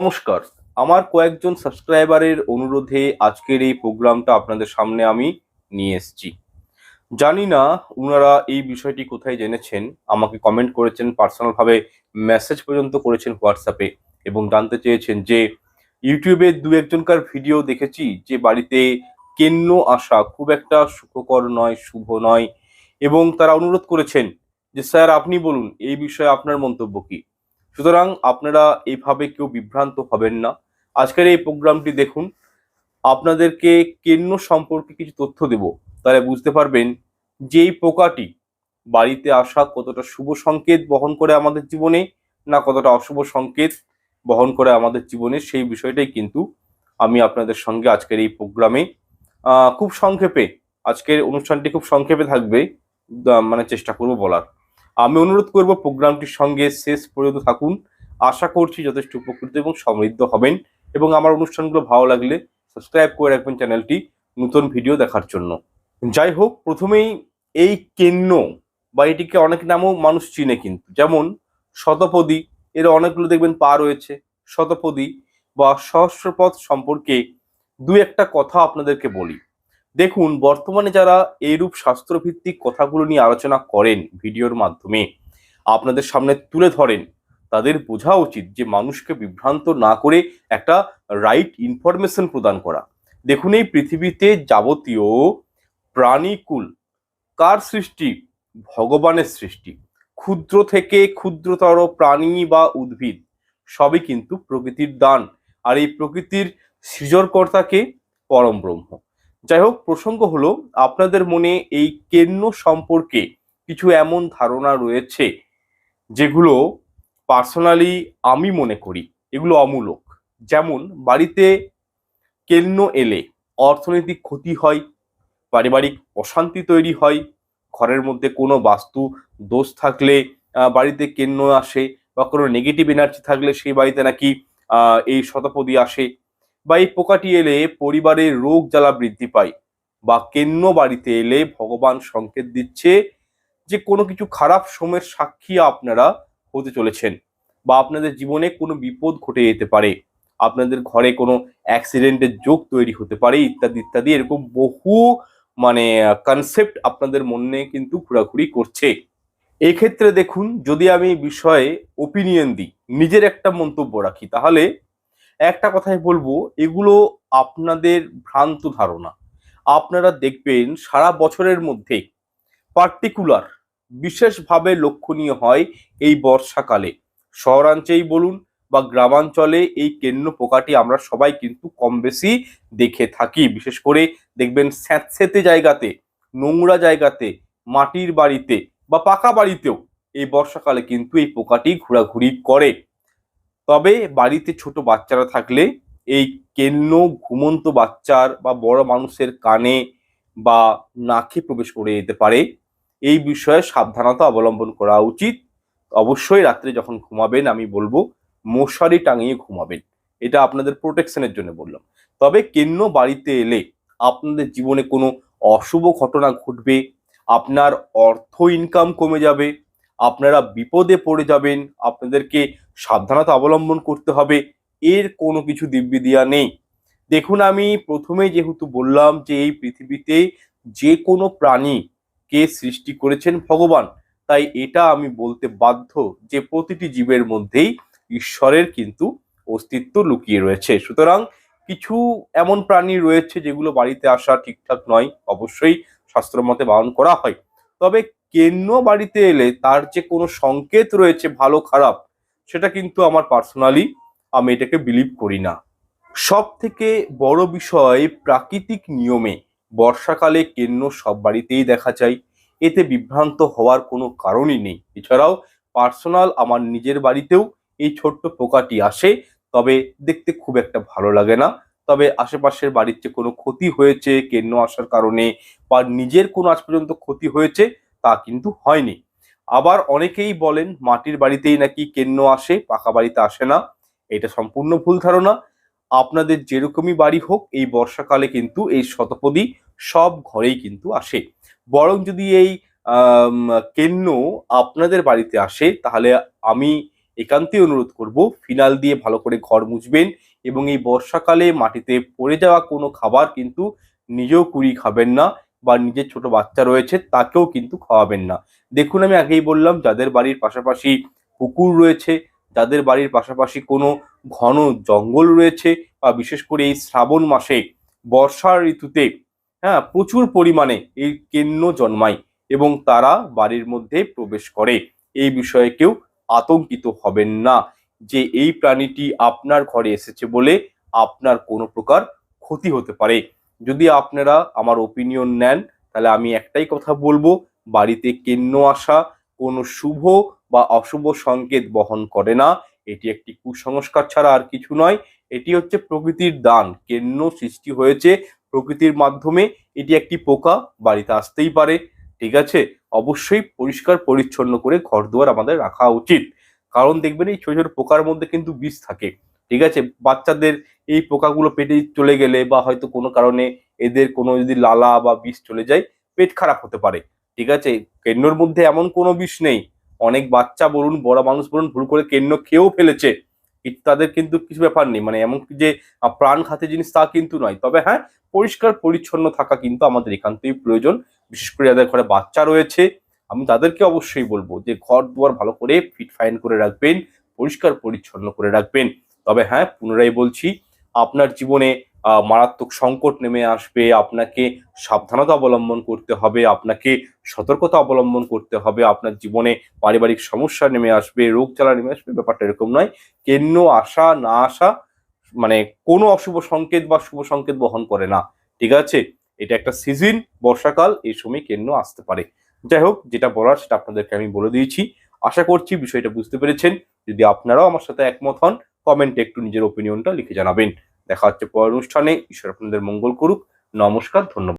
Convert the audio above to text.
নমস্কার। আমার কয়েকজন সাবস্ক্রাইবারের অনুরোধে আজকের এই প্রোগ্রামটা আপনাদের সামনে আমি নিয়ে এসেছি। জানি না ওনারা এই বিষয়টি কোথায় জেনেছেন, আমাকে কমেন্ট করেছেন পার্সোনালভাবে মেসেজ পর্যন্ত করেছেন হোয়াটসঅ্যাপে এবং জানতে চেয়েছেন যে ইউটিউবে দু একজনকার ভিডিও দেখেছি যে বাড়িতে কেন্ন আসা খুব একটা সুখকর নয়, শুভ নয় এবং তারা অনুরোধ করেছেন যে, স্যার, আপনি বলুন, এই বিষয়ে আপনার মন্তব্য কি? সুতরাং আপনারা এইভাবে কেউ বিভ্রান্ত হবেন না। আজকের এই প্রোগ্রামটি দেখুন। আপনাদেরকে কেন্ন সম্পর্কে কিছু তথ্য দেব। তাহলে বুঝতে পারবেন যে এই পোকাটি বাড়িতে আসা কতটা শুভ সংকেত বহন করে আমাদের জীবনে না কতটা অশুভ সংকেত বহন করে আমাদের জীবনে, সেই বিষয়টাই কিন্তু আমি আপনাদের সঙ্গে আজকের এই প্রোগ্রামে খুব সংক্ষেপে, আজকের অনুষ্ঠানটি খুব সংক্ষেপে থাকবে মানে চেষ্টা করব বলার। আমি অনুরোধ করব প্রোগ্রামটির সঙ্গে শেষ পর্যন্ত থাকুন। আশা করছি যথেষ্ট উপকৃত এবং সমৃদ্ধ হবেন এবং আমার অনুষ্ঠানগুলো ভালো লাগলে সাবস্ক্রাইব করে রাখবেন চ্যানেলটি নতুন ভিডিও দেখার জন্য। যাই হোক, প্রথমেই এই কেন্ন, বা এটিকে অনেক নামও মানুষ চিনে কিন্তু। যেমন শতপদী, এর অনেকগুলো দেখবেন পা রয়েছে। শতপদী বা সহস্রপথ সম্পর্কে দু একটা কথা আপনাদেরকে বলি। দেখুন, বর্তমানে যারা এইরূপ শাস্ত্রভিত্তিক কথাগুলো নিয়ে আলোচনা করেন ভিডিওর মাধ্যমে, আপনাদের সামনে তুলে ধরেন, তাদের বোঝা উচিত যে মানুষকে বিভ্রান্ত না করে একটা রাইট ইনফরমেশন প্রদান করা। দেখুন, এই পৃথিবীতে যাবতীয় প্রাণীকুল কার সৃষ্টি? ভগবানের সৃষ্টি। ক্ষুদ্র থেকে ক্ষুদ্রতর প্রাণী বা উদ্ভিদ, সবই কিন্তু প্রকৃতির দান। আর এই প্রকৃতির সৃজনকর্তাকে পরম ব্রহ্ম। যাই হোক প্রসঙ্গ হলো, আপনাদের মনে এই কেন্ন সম্পর্কে কিছু এমন ধারণা রয়েছে যেগুলো পার্সোনালি আমি মনে করি, এগুলো অমূলক। যেমন, বাড়িতে কেন্ন এলে অর্থনৈতিক ক্ষতি হয়, পারিবারিক অশান্তি তৈরি হয়, ঘরের মধ্যে কোনো বাস্তু দোষ থাকলে বাড়িতে কেন্ন আসে বা কোনো নেগেটিভ এনার্জি থাকলে সেই বাড়িতে নাকি এই শতপদী আসে বা এই পোকাটি এলে পরিবারের রোগ জ্বালা বৃদ্ধি পায় বা কেন্ন বাড়িতে এলে ভগবান সংকেত দিচ্ছে যে কোনো কিছু খারাপ সময়ের সাক্ষী আপনারা হতে চলেছেন বা আপনাদের জীবনে কোনো বিপদ ঘটে যেতে পারে। আপনাদের ঘরে কোনো অ্যাক্সিডেন্টের যোগ তৈরি হতে পারে, ইত্যাদি ইত্যাদি এরকম বহু মানে কনসেপ্ট আপনাদের মনে কিন্তু ঘোরাঘুরি করছে। এক্ষেত্রে দেখুন, যদি আমি বিষয়ে ওপিনিয়ন দিই, নিজের একটা মন্তব্য রাখি, তাহলে একটা কথাই বলব, এগুলো আপনাদের ভ্রান্ত ধারণা। আপনারা দেখবেন সারা বছরের মধ্যে পার্টিকুলার বিশেষভাবে লক্ষণীয় হয় এই বর্ষাকালে। শহরাঞ্চলেই বলুন বা গ্রামাঞ্চলে এই কেন্ন পোকাটি আমরা সবাই কিন্তু কম বেশি দেখে থাকি। বিশেষ করে দেখবেন স্যাঁতস্যাঁতে জায়গাতে, নোংরা জায়গাতে, মাটির বাড়িতে বা পাকা বাড়িতেও এই বর্ষাকালে কিন্তু এই পোকাটি ঘোরাঘুরি করে। তবে বাড়িতে ছোট বাচ্চারা থাকলে এই কেন্ন ঘুমন্ত বাচ্চার বা বড় মানুষের কানে বা নাকে প্রবেশ করে যেতে পারে। এই বিষয়ে সাবধানতা অবলম্বন করা উচিত। অবশ্যই রাত্রে যখন ঘুমাবেন, আমি বলব মশারি টাঙিয়ে ঘুমাবেন। এটা আপনাদের প্রোটেকশনের জন্য বললাম। তবে কেন্ন বাড়িতে এলে আপনাদের জীবনে কোনো অশুভ ঘটনা ঘটবে, আপনার অর্থ ইনকাম কমে যাবে, আপনারা বিপদে পড়ে যাবেন, আপনাদেরকে সাবধানতা অবলম্বন করতে হবে। এর কোনো কিছু দিব্যিদিয়া নেই। দেখুন, আমি প্রথমে যেহেতু বললাম যে এই পৃথিবীতে যে কোনো প্রাণী কে সৃষ্টি করেছেন ভগবান, তাই এটা আমি বলতে বাধ্য যে প্রতিটি জীবের মধ্যেই ঈশ্বরের কিন্তু অস্তিত্ব লুকিয়ে রয়েছে। সুতরাং কিছু এমন প্রাণী রয়েছে যেগুলো বাড়িতে আসা ঠিকঠাক নয়, অবশ্যই শাস্ত্র মতে বারণ করা হয়। তবে কেন্ন বাড়িতে এলে তার যে কোনো সংকেত রয়েছে, ভালো খারাপ সেটা কিন্তু আমার পার্সোনালি আমি এটাকে বিলিভ করি না। সব থেকে বড় বিষয় প্রাকৃতিক নিয়মে বর্ষাকালে কেন্ন সব বাড়িতেই দেখা যায়। এতে বিভ্রান্ত হওয়ার কোনো কারণই নেই। এছাড়াও পার্সোনাল আমার নিজের বাড়িতেও এই ছোট্ট পোকাটি আসে, তবে দেখতে খুব একটা ভালো লাগে না। তবে আশেপাশের বাড়ির যে কোনো ক্ষতি হয়েছে, কেন্ন আসার কারণে বা নিজের কোনো আজ পর্যন্ত ক্ষতি হয়েছে, তা কিন্তু হয়নি। আবার অনেকেই বলেন মাটির বাড়িতেই নাকি কেন্ন আসে, পাকা বাড়িতে আসে না। এটা সম্পূর্ণ ভুল ধারণা। আপনাদের যেরকমই বাড়ি হোক, এই বর্ষাকালে কিন্তু এই শতপদী সব ঘরেই কিন্তু আসে। বরং যদি এই কেন্ন আপনাদের বাড়িতে আসে, তাহলে আমি একান্তই অনুরোধ করব, ফিনাল দিয়ে ভালো করে ঘর মুছবেন এবং এই বর্ষাকালে মাটিতে পড়ে যাওয়া কোনো খাবার কিন্তু নিজেও কুড়ি খাবেন না। বা নিজের ছোট বাচ্চা রয়েছে, তাকেও কিন্তু খাওয়াবেন না। দেখুন, আমি আগেই বললাম, যাদের বাড়ির পাশাপাশি পুকুর রয়েছে, যাদের বাড়ির পাশাপাশি কোনো ঘন জঙ্গল রয়েছে, বা বিশেষ করে এই শ্রাবণ মাসে বর্ষার ঋতুতে হ্যাঁ প্রচুর পরিমাণে এই কেন্ন জন্মায় এবং তারা বাড়ির মধ্যে প্রবেশ করে। এই বিষয়ে কেউ আতঙ্কিত হবেন না যে এই প্রাণীটি আপনার ঘরে এসেছে বলে আপনার কোনো প্রকার ক্ষতি হতে পারে। যদি আপনারা আমার ওপিনিয়ন নেন, তাহলে আমি একটাই কথা বলব, বাড়িতে কেন্ন আসা কোনো শুভ বা অশুভ সংকেত বহন করে না। এটি একটি কুসংস্কার ছাড়া আর কিছু নয়, এটি হচ্ছে প্রকৃতির দান। কেন্ন সৃষ্টি হয়েছে প্রকৃতির মাধ্যমে, এটি একটি পোকা, বাড়িতে আসতেই পারে, ঠিক আছে? অবশ্যই পরিষ্কার, পরিচ্ছন্ন করে ঘর দুয়ার আমাদের রাখা উচিত। কারণ দেখবেন এই ছোট ছোট পোকার মধ্যে কিন্তু বিষ থাকে। ঠিক আছে? বাচ্চাদের এই পোকাগুলো পেটে চলে গেলে বা হয়তো কোনো কারণে এদের কোনো যদি লালা বা বিষ চলে যায়, পেট খারাপ হতে পারে। ঠিক আছে? কেন্নর মধ্যে এমন কোনো বিষ নেই। অনেক বাচ্চা বলুন, বড় মানুষ বলুন, ভুল করে কেন্ন খেয়েও ফেলেছে। তাদের কিন্তু কিছু ব্যাপার নেই। মানে এমন যে প্রাণ খাতে জিনিস তা কিন্তু নয়। তবে হ্যাঁ পরিষ্কার, পরিচ্ছন্ন থাকা কিন্তু আমাদের একান্তই প্রয়োজন। বিশেষ করে যাদের ঘরে বাচ্চা রয়েছে, আমি তাদেরকে অবশ্যই বলব যে, ঘর দুয়ার ভালো করে ফিট ফাইন করে রাখবেন, পরিষ্কার, পরিচ্ছন্ন করে রাখবেন। তবে হ্যাঁ পুনরায় বলছি, আপনার জীবনে মারাত্মক সংকট নেমে আসবে, আপনাকে সাবধানতা অবলম্বন করতে হবে, আপনাকে সতর্কতা অবলম্বন করতে হবে, আপনার জীবনে পারিবারিক সমস্যা নেমে আসবে, রোগ জ্বালা নেমে আসবে, ব্যাপারটা এরকম নয়। কেন্ন আসা, না আসা মানে কোনো অশুভ সংকেত বা শুভ সংকেত বহন করে না, ঠিক আছে? এটা একটা সিজন, বর্ষাকাল, এই সময় কেন্ন আসতে পারে। যাই হোক, যেটা বলার সেটা আপনাদেরকে আমি বলে দিয়েছি। আশা করছি বিষয়টা বুঝতে পেরেছেন। যদি আপনারাও আমার সাথে একমত হন কমেন্টে একটু নিজের ওপিনিয়নটা লিখে জানাবেন। দেখা হচ্ছে পরের অনুষ্ঠানে। ঈশ্বর আপনাদের মঙ্গল করুক। নমস্কার, ধন্যবাদ।